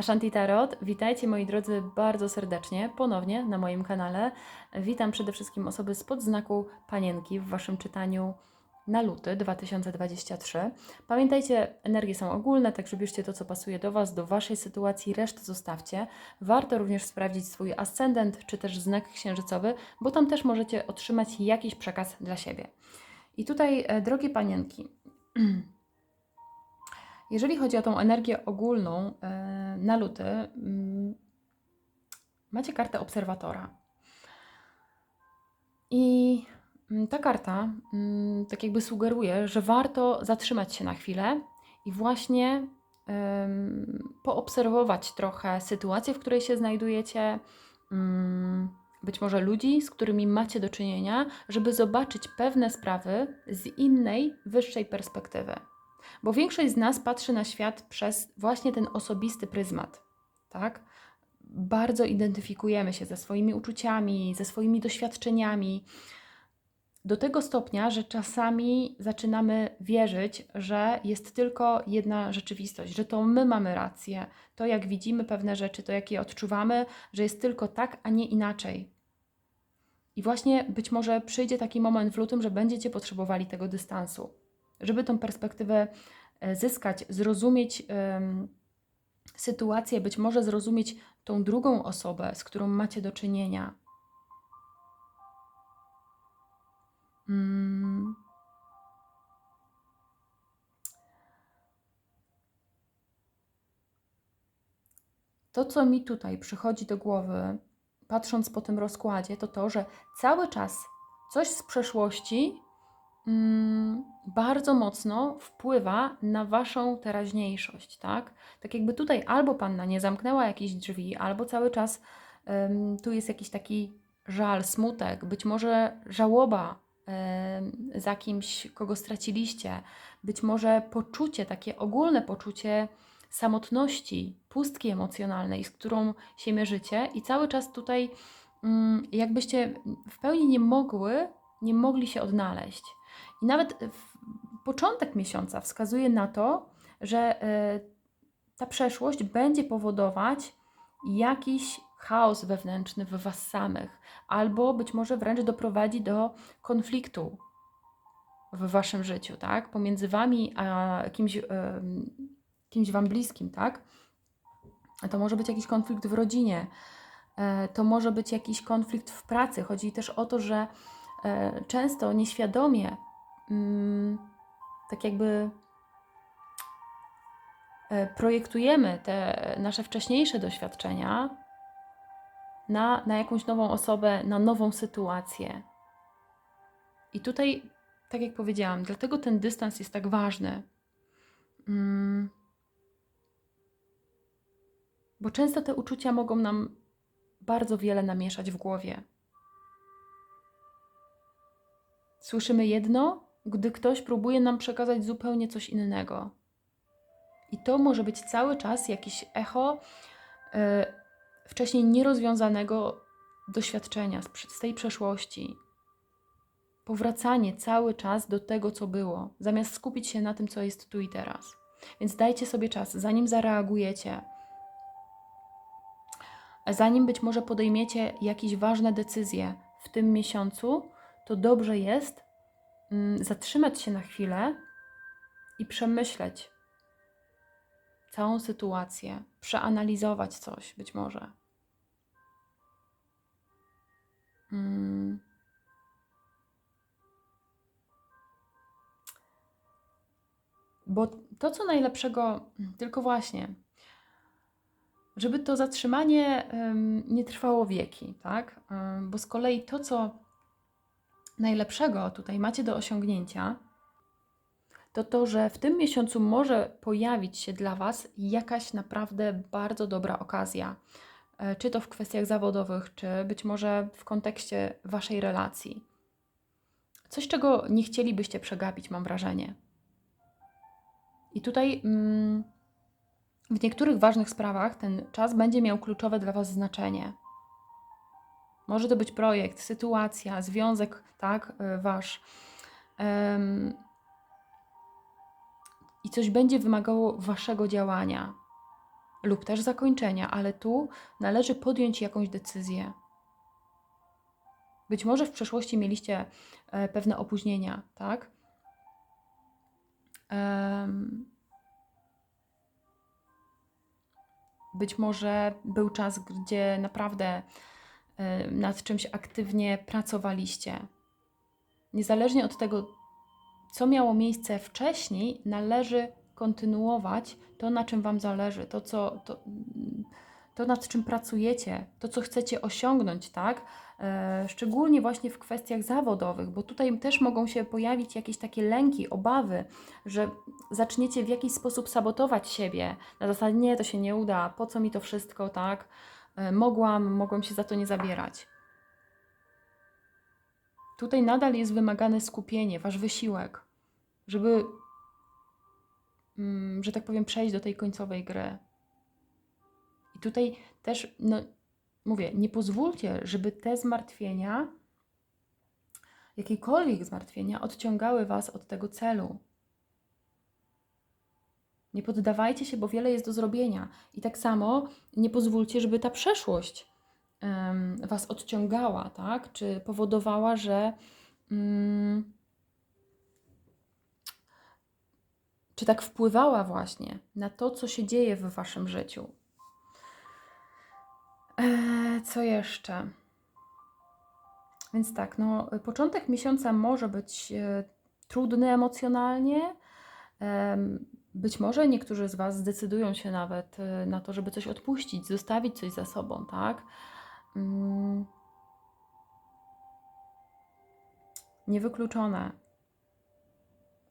Ashanti Tarot, witajcie moi drodzy bardzo serdecznie ponownie na moim kanale. Witam przede wszystkim osoby spod znaku Panienki w Waszym czytaniu na luty 2023. Pamiętajcie, energie są ogólne, także bierzcie to, co pasuje do Was, do Waszej sytuacji, resztę zostawcie. Warto również sprawdzić swój ascendent czy też znak księżycowy, bo tam też możecie otrzymać jakiś przekaz dla siebie. I tutaj, e, drogie Panienki, jeżeli chodzi o tą energię ogólną e, na luty, mm, macie kartę obserwatora. I mm, ta karta mm, tak jakby sugeruje, że warto zatrzymać się na chwilę i właśnie poobserwować trochę sytuację, w której się znajdujecie, być może ludzi, z którymi macie do czynienia, żeby zobaczyć pewne sprawy z innej, wyższej perspektywy. Bo większość z nas patrzy na świat przez właśnie ten osobisty pryzmat, tak? Bardzo identyfikujemy się ze swoimi uczuciami, ze swoimi doświadczeniami. Do tego stopnia, że czasami zaczynamy wierzyć, że jest tylko jedna rzeczywistość, że to my mamy rację, to jak widzimy pewne rzeczy, to jak je odczuwamy, że jest tylko tak, a nie inaczej. I właśnie być może przyjdzie taki moment w lutym, że będziecie potrzebowali tego dystansu żeby tą perspektywę e, zyskać, zrozumieć um, sytuację, być może zrozumieć tą drugą osobę, z którą macie do czynienia. Hmm. To, co mi tutaj przychodzi do głowy, patrząc po tym rozkładzie, to to, że cały czas coś z przeszłości mm, bardzo mocno wpływa na waszą teraźniejszość, tak? Tak jakby tutaj albo panna nie zamknęła jakichś drzwi, albo cały czas ym, tu jest jakiś taki żal, smutek, być może żałoba ym, za kimś, kogo straciliście, być może poczucie, takie ogólne poczucie samotności, pustki emocjonalnej, z którą się mierzycie, i cały czas tutaj, ym, jakbyście w pełni nie mogły, nie mogli się odnaleźć. I nawet początek miesiąca wskazuje na to, że e, ta przeszłość będzie powodować jakiś chaos wewnętrzny w Was samych, albo być może wręcz doprowadzi do konfliktu w Waszym życiu, tak? Pomiędzy Wami a kimś, kimś Wam bliskim, tak? To może być jakiś konflikt w rodzinie, e, to może być jakiś konflikt w pracy. Chodzi też o to, że e, często nieświadomie mm, tak jakby e, projektujemy te nasze wcześniejsze doświadczenia na, na jakąś nową osobę, na nową sytuację. I tutaj, tak jak powiedziałam, dlatego ten dystans jest tak ważny. Mm, bo często te uczucia mogą nam bardzo wiele namieszać w głowie. Słyszymy jedno, gdy ktoś próbuje nam przekazać zupełnie coś innego. I to może być cały czas jakieś echo y, wcześniej nierozwiązanego doświadczenia z, z tej przeszłości. Powracanie cały czas do tego, co było, zamiast skupić się na tym, co jest tu i teraz. Więc dajcie sobie czas, zanim zareagujecie, zanim być może podejmiecie jakieś ważne decyzje w tym miesiącu, to dobrze jest zatrzymać się na chwilę i przemyśleć całą sytuację, przeanalizować coś być może. Hmm. Bo to, co najlepszego, tylko właśnie, żeby to zatrzymanie nie trwało wieki, tak? Bo z kolei to, co najlepszego tutaj macie do osiągnięcia, to to, że w tym miesiącu może pojawić się dla Was jakaś naprawdę bardzo dobra okazja. E, czy to w kwestiach zawodowych, czy być może w kontekście Waszej relacji. Coś, czego nie chcielibyście przegapić, mam wrażenie. I tutaj mm, w niektórych ważnych sprawach ten czas będzie miał kluczowe dla Was znaczenie. Może to być projekt, sytuacja, związek, tak, e, wasz. Um, I coś będzie wymagało waszego działania. lub też zakończenia, ale tu należy podjąć jakąś decyzję. Być może w przeszłości mieliście e, pewne opóźnienia, tak? Em, Być może był czas, gdzie naprawdę nad czymś aktywnie pracowaliście. Niezależnie od tego, co miało miejsce wcześniej, należy kontynuować to, na czym Wam zależy, to, co, to, to nad czym pracujecie, to, co chcecie osiągnąć, tak? E, szczególnie właśnie w kwestiach zawodowych, bo tutaj też mogą się pojawić jakieś takie lęki, obawy, że zaczniecie w jakiś sposób sabotować siebie. Na zasadzie, nie, to się nie uda, po co mi to wszystko, tak? E, mogłam, mogłem się za to nie zabierać. Tutaj nadal jest wymagane skupienie, wasz wysiłek, żeby, mm, że tak powiem, przejść do tej końcowej gry. I tutaj też, no, mówię, nie pozwólcie, żeby te zmartwienia, jakiekolwiek zmartwienia, odciągały Was od tego celu. Nie poddawajcie się, bo wiele jest do zrobienia. I tak samo nie pozwólcie, żeby ta przeszłość em, Was odciągała, tak? Czy powodowała, że. mm, czy tak wpływała właśnie na to, co się dzieje w Waszym życiu. Eee, co jeszcze? Więc tak, no, początek miesiąca może być e, trudny emocjonalnie. Em, Być może niektórzy z Was zdecydują się nawet e, na to, żeby coś odpuścić, zostawić coś za sobą, tak? Mm. Niewykluczone.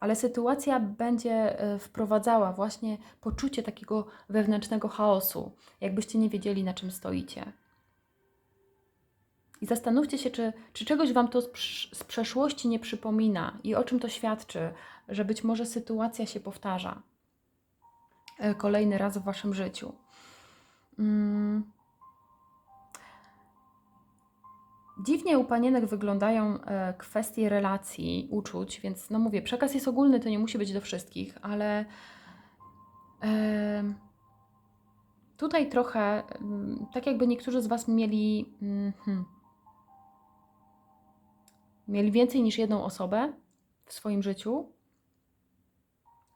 Ale sytuacja będzie e, wprowadzała właśnie poczucie takiego wewnętrznego chaosu, jakbyście nie wiedzieli, na czym stoicie. I zastanówcie się, czy, czy czegoś Wam to z, z przeszłości nie przypomina i o czym to świadczy, że być może sytuacja się powtarza kolejny raz w Waszym życiu. Mm. Dziwnie u panienek wyglądają e, kwestie relacji, uczuć, więc no mówię, przekaz jest ogólny, to nie musi być do wszystkich, ale em, tutaj trochę, mm, tak jakby niektórzy z Was mieli, mm, hmm, mieli więcej niż jedną osobę w swoim życiu,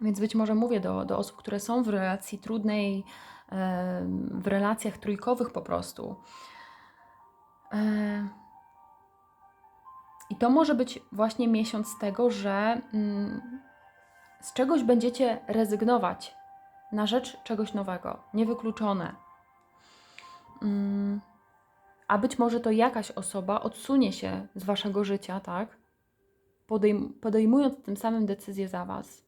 więc być może mówię do, do osób, które są w relacji trudnej, em, w relacjach trójkowych po prostu. Em, I to może być właśnie miesiąc tego, że mm, z czegoś będziecie rezygnować na rzecz czegoś nowego, niewykluczone. Mm, A być może to jakaś osoba odsunie się z waszego życia, tak? Podejm- podejmując tym samym decyzję za was.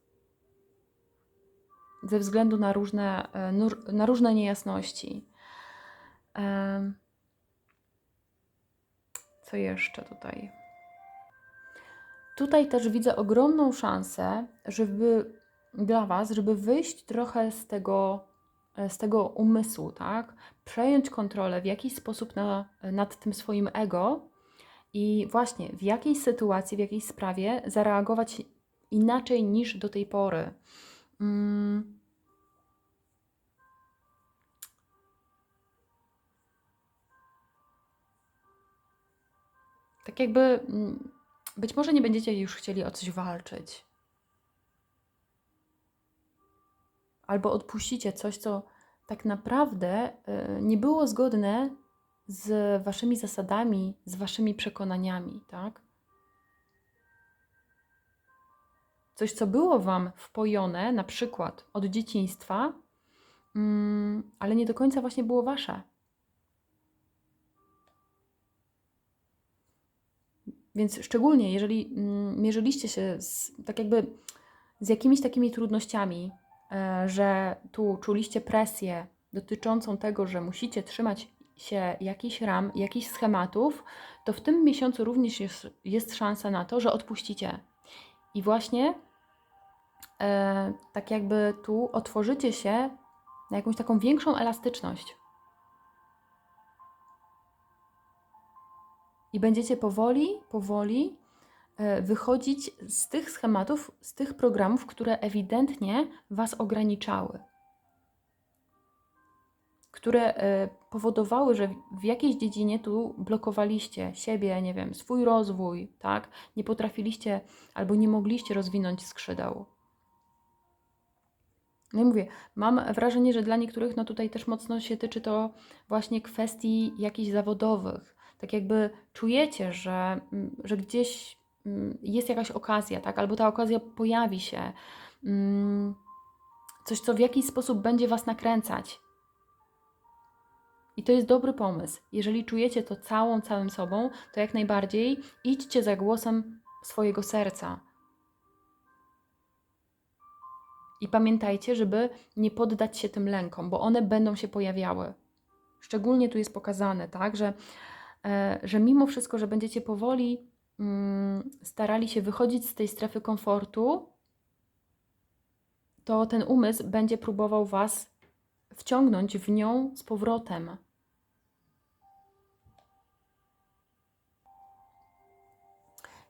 Ze względu na różne, e, na różne niejasności. Em, Co jeszcze tutaj? Tutaj też widzę ogromną szansę, żeby dla Was, żeby wyjść trochę z tego, e, z tego umysłu, tak? Przejąć kontrolę w jakiś sposób na, nad tym swoim ego i właśnie w jakiej sytuacji, w jakiej sprawie zareagować inaczej niż do tej pory. Mm. Tak jakby mm, być może nie będziecie już chcieli o coś walczyć. Albo odpuścicie coś, co tak naprawdę y, nie było zgodne z waszymi zasadami, z waszymi przekonaniami, tak? Coś, co było wam wpojone, na przykład od dzieciństwa, mm, ale nie do końca właśnie było wasze. Więc szczególnie, jeżeli mm, mierzyliście się z, tak jakby z jakimiś takimi trudnościami, e, że tu czuliście presję dotyczącą tego, że musicie trzymać się jakichś ram, jakichś schematów, to w tym miesiącu również jest, jest szansa na to, że odpuścicie. I właśnie e, tak jakby tu otworzycie się na jakąś taką większą elastyczność. I będziecie powoli, powoli e, wychodzić z tych schematów, z tych programów, które ewidentnie Was ograniczały. które e, powodowały, że w jakiejś dziedzinie tu blokowaliście siebie, nie wiem, swój rozwój, tak? Nie potrafiliście albo nie mogliście rozwinąć skrzydeł. No i mówię, mam wrażenie, że dla niektórych, no tutaj też mocno się tyczy to właśnie kwestii jakichś zawodowych. Tak jakby czujecie, że, mm, że gdzieś mm, jest jakaś okazja, tak? Albo ta okazja pojawi się. Mm, Coś, co w jakiś sposób będzie Was nakręcać. I to jest dobry pomysł. Jeżeli czujecie to całą, całym sobą, to jak najbardziej idźcie za głosem swojego serca. I pamiętajcie, żeby nie poddać się tym lękom, bo one będą się pojawiały. Szczególnie tu jest pokazane, tak, że, że mimo wszystko, że będziecie powoli mm, starali się wychodzić z tej strefy komfortu, to ten umysł będzie próbował Was wciągnąć w nią z powrotem.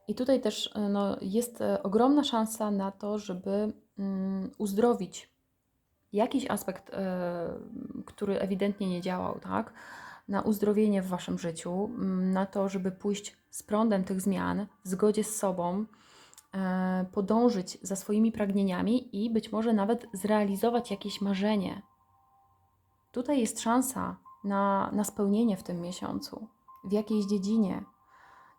I tutaj też e, no, jest e, ogromna szansa na to, żeby mm, uzdrowić jakiś aspekt, który ewidentnie nie działał, tak? Na uzdrowienie w Waszym życiu, mm, na to, żeby pójść z prądem tych zmian w zgodzie z sobą, y, podążyć za swoimi pragnieniami i być może nawet zrealizować jakieś marzenie. Tutaj jest szansa na, na spełnienie w tym miesiącu, w jakiejś dziedzinie,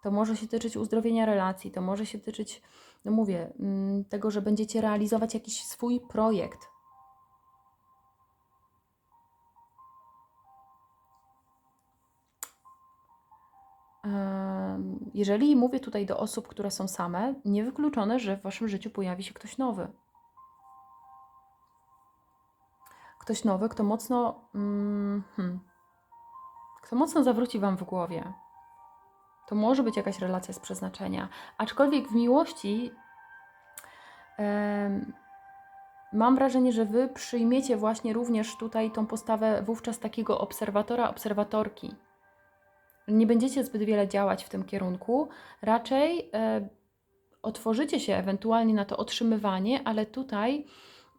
to może się tyczyć uzdrowienia relacji, to może się tyczyć, no mówię, mm, tego, że będziecie realizować jakiś swój projekt. Jeżeli mówię tutaj do osób, które są same, niewykluczone, że w waszym życiu pojawi się ktoś nowy. Ktoś nowy, kto mocno, mm, hmm, kto mocno zawróci wam w głowie to może być jakaś relacja z przeznaczenia. Aczkolwiek w miłości mam wrażenie, że wy przyjmiecie właśnie również tutaj tą postawę wówczas takiego obserwatora, obserwatorki. Nie będziecie zbyt wiele działać w tym kierunku, raczej e, otworzycie się ewentualnie na to otrzymywanie, ale tutaj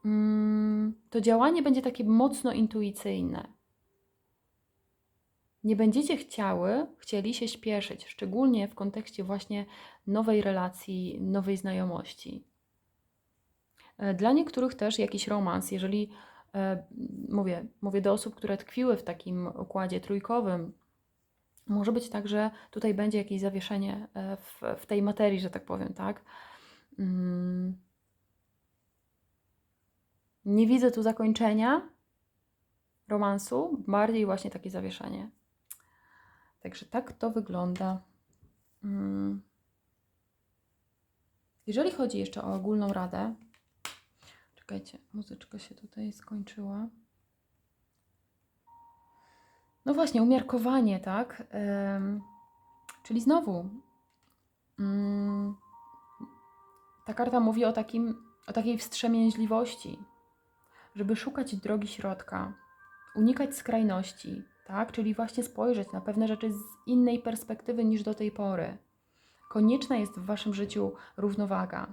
mm, to działanie będzie takie mocno intuicyjne nie będziecie chciały, chcieli się śpieszyć, szczególnie w kontekście właśnie nowej relacji, nowej znajomości. E, dla niektórych też jakiś romans, jeżeli e, mówię, mówię do osób, które tkwiły w takim układzie trójkowym, może być tak, że tutaj będzie jakieś zawieszenie e, w, w tej materii, że tak powiem, tak? Mm. Nie widzę tu zakończenia romansu, bardziej właśnie takie zawieszenie. Także tak to wygląda. Mm. Jeżeli chodzi jeszcze o ogólną radę, czekajcie, muzyczka się tutaj skończyła. No właśnie, umiarkowanie, tak? Czyli znowu, ym, ta karta mówi o, takim, o takiej wstrzemięźliwości, żeby szukać drogi środka, unikać skrajności, tak? Czyli właśnie spojrzeć na pewne rzeczy z innej perspektywy niż do tej pory. Konieczna jest w Waszym życiu równowaga.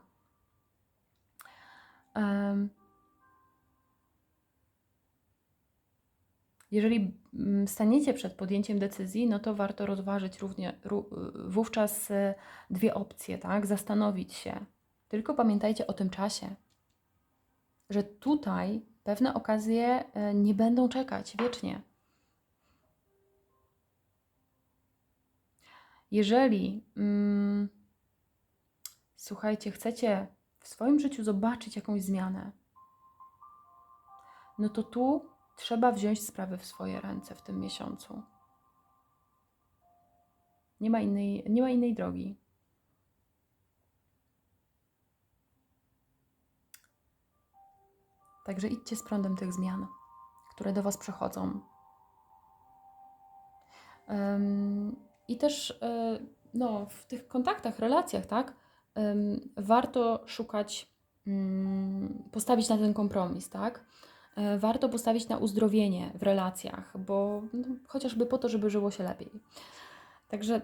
Jeżeli mm, staniecie przed podjęciem decyzji, no to warto rozważyć równie, wówczas e, dwie opcje, tak? Zastanowić się. Tylko pamiętajcie o tym czasie, że tutaj pewne okazje e, nie będą czekać wiecznie. Jeżeli, mm, słuchajcie, chcecie w swoim życiu zobaczyć jakąś zmianę, no to tu trzeba wziąć sprawy w swoje ręce w tym miesiącu. Nie ma innej, nie ma innej drogi. Także idźcie z prądem tych zmian, które do Was przychodzą. I też e, no, w tych kontaktach, relacjach, tak, warto szukać, mm, postawić na ten kompromis, tak? E, warto postawić na uzdrowienie w relacjach, bo no, chociażby po to, żeby żyło się lepiej. Także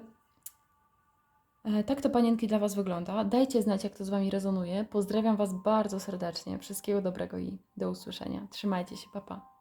e, tak to panienki dla Was wygląda. Dajcie znać, jak to z Wami rezonuje. Pozdrawiam Was bardzo serdecznie. Wszystkiego dobrego i do usłyszenia. Trzymajcie się, papa. Pa.